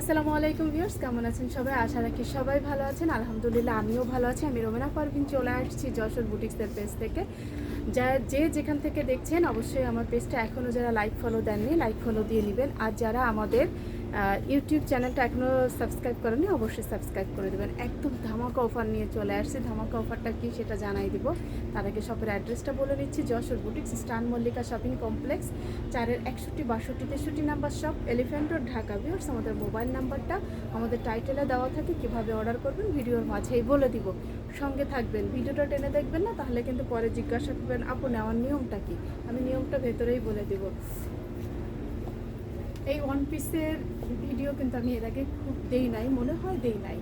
আসসালামু আলাইকুম ভিউয়ার্স, কেমন আছেন সবাই? আশা রাখি সবাই ভালো আছেন। আলহামদুলিল্লাহ, আমিও ভালো আছি। আমি রোমেনা পারভিন চলে আসছি যশোর বুটিক্সের পেজ থেকে। যা, যে যেখান থেকে দেখছেন, অবশ্যই আমার পেজটা এখনও যারা লাইক ফলো দেননি লাইক ফলো দিয়ে নেবেন। আর যারা আমাদের ইউটিউব চ্যানেলটা এখনও সাবস্ক্রাইব করেনি অবশ্যই সাবস্ক্রাইব করে দেবেন। একদম ধামাকা অফার নিয়ে চলে আসছে। ধামাকা অফারটা কি সেটা জানাই দিব। তার আগে শপের অ্যাড্রেসটা বলে নিচ্ছি। যশোর বুটিক্স স্টান মল্লিকা শপিং কমপ্লেক্স চারের একষট্টি, বাষট্টি, তেষট্টি number shop Elephant Road Dhaka viewers আমাদের মোবাইল নাম্বারটা আমাদের টাইটেলে দেওয়া থাকে, কীভাবে অর্ডার করবেন ভিডিওর মাঝেই বলে দিব। সঙ্গে থাকবেন। ভিডিওটা টেনে দেখবেন না, তাহলে কিন্তু পরে জিজ্ঞাসা করবেন, আপু, নেওয়ার নিয়মটা কি? আমি নিয়মটা ভেতরেই বলে দিব। এই ওয়ান পিসের ভিডিও কিন্তু আমি এর আগে খুব দেই নাই, মনে হয় দেই নাই।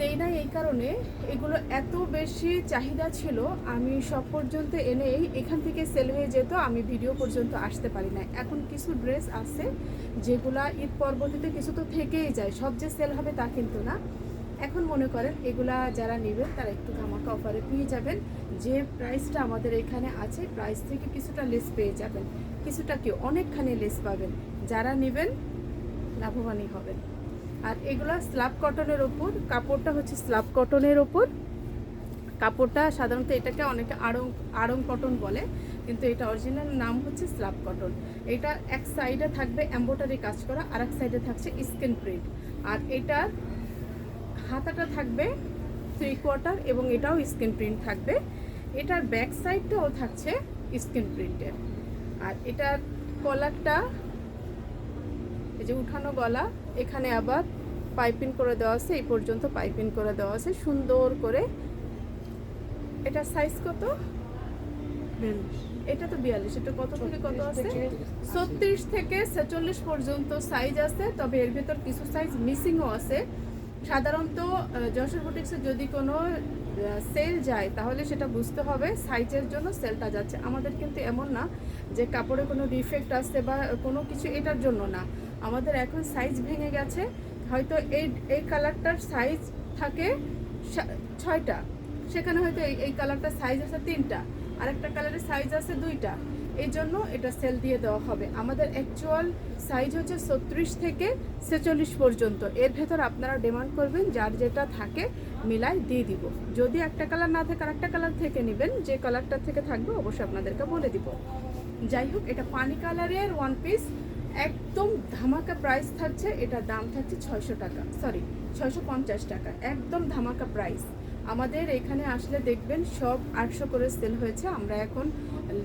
দেই নাই এই কারণে এগুলো এত বেশি চাহিদা ছিল, আমি সব পর্যন্ত এনেই এখান থেকে সেল হয়ে যেত, আমি ভিডিও পর্যন্ত আসতে পারি না এখন কিছু ড্রেস আছে যেগুলা ঈদ পরবর্তীতে কিছু তো থেকেই যায়, সব যে সেল হবে তা কিন্তু না। এখন মনে করেন এগুলা যারা নেবেন তারা একটু ধামাকা অফারে পেয়ে যাবেন। যে প্রাইসটা আমাদের এখানে আছে প্রাইস থেকে কিছুটা লেস পেয়ে যাবেন। কিছুটা কি, অনেকখানি লেস পাবেন। যারা নেবেন, লাভবানই হবেন। আর এগুলো স্ল্যাব কটনের ওপর, কাপড়টা হচ্ছে স্ল্যাব কটনের ওপর। কাপড়টা সাধারণত এটাকে অনেকে আড়ং আড়ং কটন বলে, কিন্তু এটা অরিজিনাল নাম হচ্ছে স্ল্যাব কটন এটা এক সাইডে থাকবে এম্বোটারি কাজ করা আর এক সাইডে থাকছে স্কিন প্রিন্ট আর এটার হাতাটা থাকবে থ্রি কোয়ার্টার এবং এটাও স্ক্রিন প্রিন্ট থাকবে। এটার ব্যাক সাইডটাও থাকছে স্কিন প্রিন্টের। আর এটার কলারটা এই যে উঠানো গলা এখানে আবার পাইপিং করে দেওয়া আছে এই পর্যন্ত পাইপিং করে দেওয়া আছে সুন্দর করে। এটা সাইজ কত? এটা তো বিয়াল্লিশ এটা কত থেকে কত আছে? ছত্রিশ থেকে ছেচল্লিশ পর্যন্ত সাইজ আছে তবে এর ভেতর কিছু সাইজ মিসিংও আছে। সাধারণত যশোর বুটিক্সে যদি কোনো সেল যায়, তাহলে সেটা বুঝতে হবে সাইজের জন্য সেলটা যাচ্ছে। আমাদের কিন্তু এমন না যে কাপড়ে কোনো ডিফেক্ট আসছে বা কোনো কিছু এটার জন্য না। আমাদের এখন সাইজ ভেঙে গেছে। হয়তো এই এই কালারটার সাইজ থাকে ছয়টা। সেখানে হয়তো এই কালারটার সাইজ আছে তিনটা। আর একটা কালারের সাইজ আছে দুইটা। এই জন্য এটা সেল দিয়ে দেওয়া হবে। আমাদের অ্যাকচুয়াল সাইজ হচ্ছে ছত্রিশ থেকে ছেচল্লিশ পর্যন্ত। এর ভেতর আপনারা ডিমান্ড করবেন, যার যেটা থাকে মিলাই দিয়ে দিব। যদি একটা কালার না থাকে আর একটা কালার থেকে নেবেন। যে কালারটা থেকে থাকবে, অবশ্যই আপনাদেরকে বলে দিব। যাই হোক, এটা পানি কালারের ওয়ান পিস একদম ধামাকা প্রাইস থাকছে। এটা দাম থাকছে ছয়শো টাকা। সরি ছয়শো পঞ্চাশ টাকা। একদম ধামাকা প্রাইস আমাদের এখানে আসলে দেখবেন সব আটশো করে সেল হয়েছে। আমরা এখন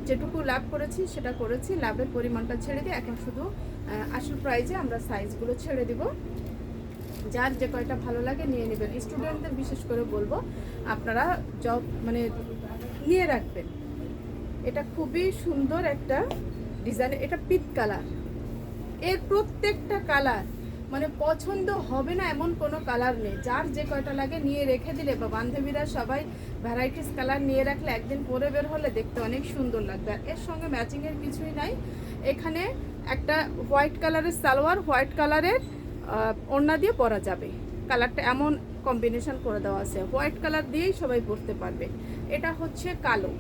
যেটুকু লাভ করেছি সেটা করেছি। লাভের পরিমাণটা ছেড়ে দিয়ে এখন শুধু আসল প্রাইজে আমরা সাইজগুলো ছেড়ে দিব। যার যে কয়টা ভালো লাগে নিয়ে নেবেন। স্টুডেন্টদের বিশেষ করে বলব, আপনারা জব মানে নিয়ে রাখবেন। এটা খুবই সুন্দর একটা ডিজাইন এটা পিত কালার। এর প্রত্যেকটা কালার মানে পছন্দ হবে না এমন কোনো কালার নেই। যার যে কয়টা লাগে নিয়ে রেখে দিলে বা বান্ধবীরা সবাই ভ্যারাইটিস কালার নিয়ে রাখলে একদিন পরে বের হলে দেখতে অনেক সুন্দর লাগবে। আর এর সঙ্গে ম্যাচিংয়ের কিছুই নাই। এখানে একটা হোয়াইট কালারের সালোয়ার হোয়াইট কালারের ওড়না দিয়ে পরা যাবে। কালারটা এমন কম্বিনেশন করে দেওয়া আছে। হোয়াইট কালার দিয়েই সবাই পরতে পারবে। এটা হচ্ছে কালো।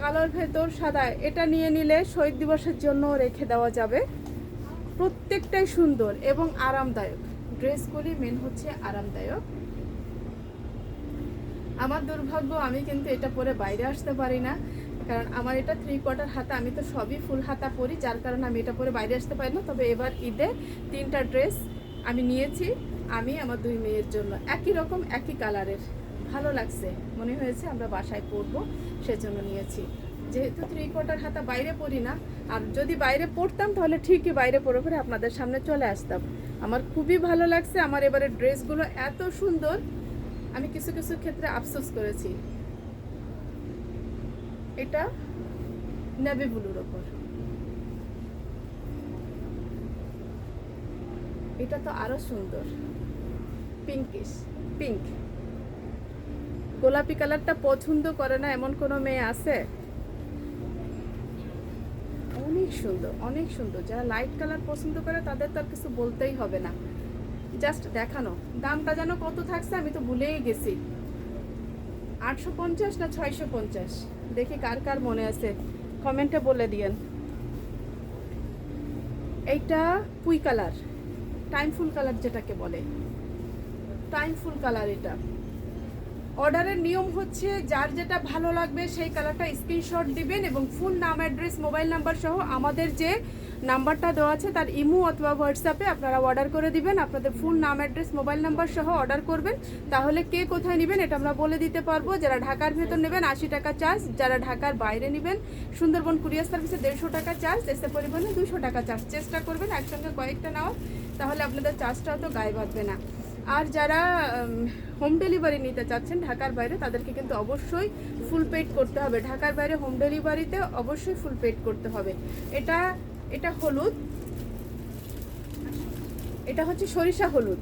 কালোর ভেতর সাদা। এটা নিয়ে নিলে শহীদ দিবসের জন্য রেখে দেওয়া যাবে। প্রত্যেকটাই সুন্দর এবং আরামদায়ক। ড্রেসগুলি মেন হচ্ছে আরামদায়ক। আমার দুর্ভাগ্য, আমি কিন্তু এটা পরে বাইরে আসতে পারি না। কারণ আমার এটা থ্রি কোয়ার্টার হাতা, আমি তো সবই ফুল হাতা পরি, যার কারণে আমি এটা পরে বাইরে আসতে পারি না। তবে এবার ঈদে তিনটা ড্রেস আমি নিয়েছি, আমি, আমার দুই মেয়ের জন্য। একই রকম, একই কালারের ভালো লাগছে। মনে হয়েছে আমরা বাসায় পরবো, সেজন্য নিয়েছি। যেহেতু থ্রি কোয়ার্টার হাতা বাইরে পরি না, আর যদি বাইরে পরতাম তাহলে ঠিকই বাইরে পরে পরে আপনাদের সামনে চলে আসতাম। আমার খুবই ভালো লাগছে, আমার এবারে ড্রেসগুলো এত সুন্দর, আমি কিছু কিছু ক্ষেত্রে আফসোস করেছি। এটা নেভি ব্লুর ওপর। এটা তো আরও সুন্দর। Pinkish, pink. গোলাপি কালারটা পছন্দ করে না এমন কোনো মেয়ে আছে? অনেক সুন্দর অনেক সুন্দর। যারা লাইট কালার পছন্দ করে তাদের তো আর কিছু বলতেই হবে না। জাস্ট দেখানো। দামটা যেন কত থাকছে? আমি তো ভুলেই গেছি। আটশো পঞ্চাশ না ছয়শো পঞ্চাশ? দেখি কার কার মনে আছে। কমেন্টে বলে দিয়েন। এইটা পুই কালার টাইম ফুল কালার যেটাকে বলে। টাইম ফুল কালার এটা। অর্ডারের নিয়ম হচ্ছে, যার যেটা ভালো লাগবে সেই কালারটা স্ক্রিনশট দিবেন এবং ফুল নাম অ্যাড্রেস মোবাইল নাম্বার সহ আমাদের যে নাম্বারটা দেওয়া আছে তার ইমো অথবা হোয়াটসঅ্যাপে আপনারা অর্ডার করে দিবেন। আপনাদের ফুল নাম অ্যাড্রেস মোবাইল নাম্বার সহ অর্ডার করবেন। তাহলে কে কোথায় নেবেন এটা আমরা বলে দিতে পারব। যারা ঢাকার ভেতর নেবেন, আশি টাকা চার্জ। যারা ঢাকার বাইরে নেবেন, সুন্দরবন কুরিয়ার সার্ভিসে দেড়শো টাকা চার্জ। এসে পরিবহনে দুশো টাকা চার্জ। চেষ্টা করবেন একসঙ্গে কয়েকটা নেওয়ার। তাহলে আপনাদের চার্জটা অত গায়ে বাঁধবে না। আর যারা হোম ডেলিভারি নিতে চাচ্ছেন ঢাকার বাইরে, তাদেরকে কিন্তু অবশ্যই ফুল পেড করতে হবে। ঢাকার বাইরে হোম ডেলিভারিতে অবশ্যই ফুল পেড করতে হবে। এটা এটা হলুদ। এটা হচ্ছে সরিষা হলুদ।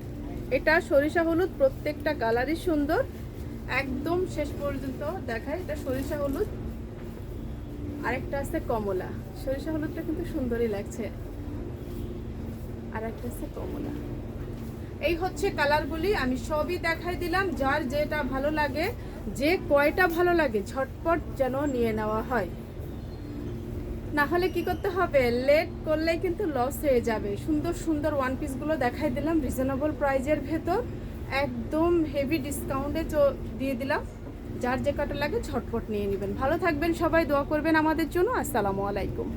এটা সরিষা হলুদ, প্রত্যেকটা কালারই সুন্দর। একদম শেষ পর্যন্ত দেখায়। এটা সরিষা হলুদ। আরেকটা আছে কমলা। সরিষা হলুদটা কিন্তু সুন্দরই লাগছে। আর একটা আছে কমলা। এই হচ্ছে কালারগুলি আমি সবই দেখাই দিলাম, যার যেটা ভালো লাগে, যে কয়টা ভালো লাগে, ঝটপট যেন নিয়ে নেওয়া হয়। না হলে কি করতে হবে? লেট করলে কিন্তু লস হয়ে যাবে। সুন্দর সুন্দর ওয়ান পিসগুলো দেখাই দিলাম রিজনেবল প্রাইজের ভেতর। একদম হেভি ডিসকাউন্টে দিয়ে দিলাম। যার যে কটা লাগে, ঝটপট নিয়ে নেবেন। ভালো থাকবেন সবাই, দোয়া করবেন আমাদের জন্য। আসসালামু আলাইকুম।